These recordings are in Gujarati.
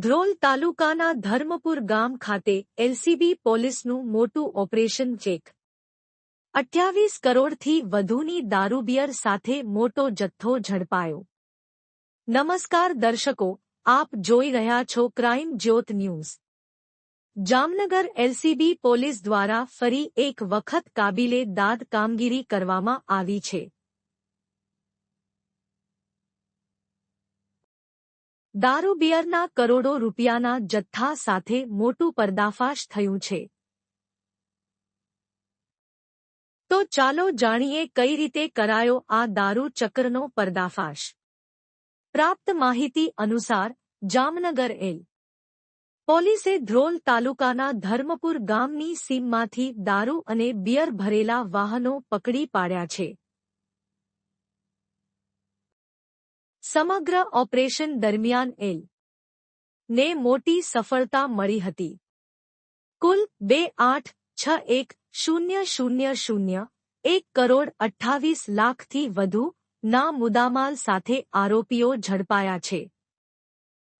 ધ્રોલ તાલુકાના ધર્મપુર ગામ ખાતે એલસીબી પોલીસનું મોટું ઓપરેશન ચેક. અઠ્યાવીસ કરોડથી વધુની દારૂબિયર સાથે મોટો જથ્થો ઝડપાયો. નમસ્કાર દર્શકો, આપ જોઈ રહ્યા છો ક્રાઇમ જ્યોત ન્યૂઝ. જામનગર એલસીબી પોલીસ દ્વારા ફરી એક વખત કાબિલે દાદ કામગીરી કરવામાં આવી છે. દારૂ બિયરના કરોડો રૂપિયાના જથ્થા સાથે મોટું પર્દાફાશ થયું છે. તો ચાલો જાણીએ કઈ રીતે કરાયો આ દારૂ ચક્રનો પર્દાફાશ. પ્રાપ્ત માહિતી અનુસાર, જામનગર એલ. પોલીસે ધ્રોલ તાલુકાના ધર્મપુર ગામની સીમમાંથી દારૂ અને બિયર ભરેલા વાહનો પકડી પાડ્યા છે. સમગ્ર ઓપરેશન દરમિયાન એલ. ને મોટી સફળતા મળી હતી. કુલ બે આઠ છ એક શૂન્ય શૂન્ય શૂન્ય એક કરોડ અઠ્ઠાવીસ લાખથી વધુ ના મુદામાલ સાથે આરોપીઓ ઝડપાયા છે.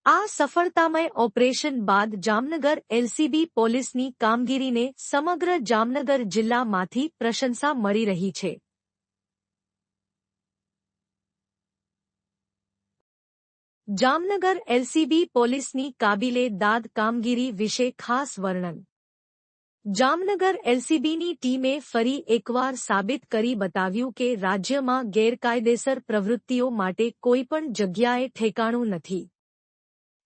આ સફળતામય ઓપરેશન બાદ જામનગર એલસીબી પોલીસની કામગીરીને સમગ્ર જામનગર જિલ્લામાંથી પ્રશંસા મળી રહી છે. જામનગર એલસીબી પોલીસની કાબિલે દાદ કામગીરી વિશે ખાસ વર્ણન. જામનગર એલસીબીની ટીમે ફરી એકવાર સાબિત કરી બતાવ્યું કે રાજ્યમાં ગેરકાયદેસર પ્રવૃત્તિઓ માટે કોઈપણ જગ્યાએ ઠેકાણું નથી.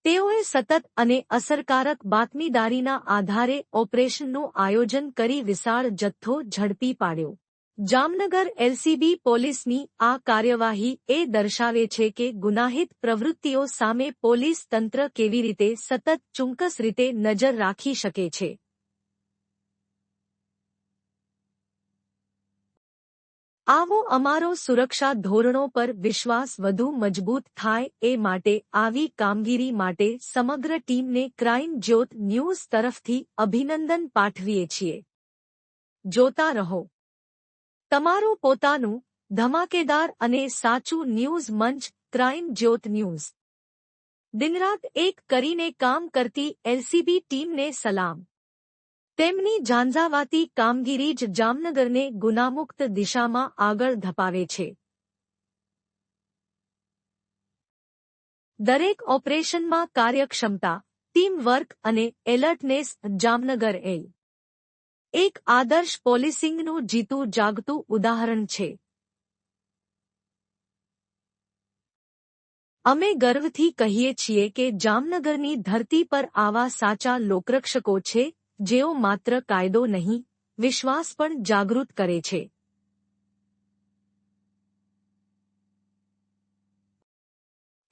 તેઓએ સતત અને અસરકારક બાતમીદારીના આધારે ઓપરેશનનું આયોજન કરી વિશાળ જથ્થો ઝડપી પાડ્યો. જામનગર એલસીબી પોલીસની આ કાર્યવાહી એ દર્શાવે છે કે ગુનાહિત પ્રવૃત્તિઓ સામે પોલીસ તંત્ર કેવી રીતે સતત ચુંકસ રીતે નજર રાખી શકે છે. આવો અમારો સુરક્ષા ધોરણો પર વિશ્વાસ વધુ મજબૂત થાય એ માટે આવી કામગીરી માટે સમગ્ર ટીમને ક્રાઇમ જ્યોત ન્યૂઝ તરફથી અભિનંદન પાઠવીએ છીએ. જોતા રહો. તમારું પોતાનું ધમાકેદાર અને સાચું ન્યૂઝ મંચ, ક્રાઇમ જ્યોત ન્યૂઝ. દિનરાત એક કરીને કામ કરતી એલસીબી ટીમને સલામ. તેમની ઝાંઝાવાતી કામગીરી જ જામનગરને ગુનામુક્ત દિશામાં આગળ ધપાવે છે. દરેક ઓપરેશનમાં કાર્યક્ષમતા ટીમ વર્ક અને એલર્ટનેસ જામનગર એલ. એક આદર્શ પોલિસિંગનું જીતું જાગતું ઉદાહરણ છે. અમે ગર્વથી કહીએ છીએ કે જામનગરની ધરતી પર આવા સાચા લોકરક્ષકો છે, જેઓ માત્ર કાયદો નહીં, વિશ્વાસ પણ જાગૃત કરે છે.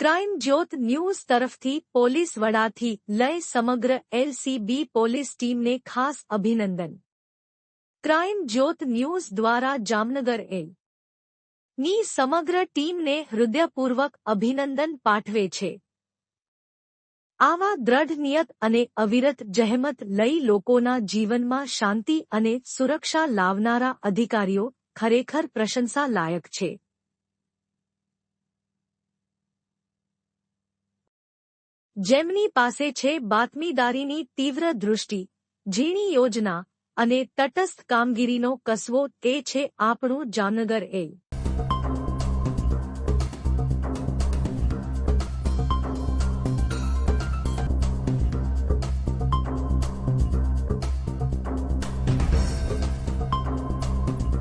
ક્રાઇમ જ્યોત ન્યૂઝ તરફથી પોલીસ વડાથી લઈ સમગ્ર એલસીબી પોલીસ ટીમને ખાસ અભિનંદન. ક્રાઇમ જ્યોત ન્યૂઝ દ્વારા જામનગર એ. ની સમગ્ર ટીમને હૃદયપૂર્વક અભિનંદન પાઠવે છે. આવા દ્રઢ નિયત અને અવિરત જહેમત લઈ લોકોના જીવનમાં શાંતિ અને સુરક્ષા લાવનારા અધિકારીઓ ખરેખર પ્રશંસા લાયક છે. જેમની પાસે છે બાતમીદારીની તીવ્ર દૃષ્ટિ, ઝીણી યોજના અને તટસ્થ કામગીરીનો કસવો તે છે આપણું જામનગર એ.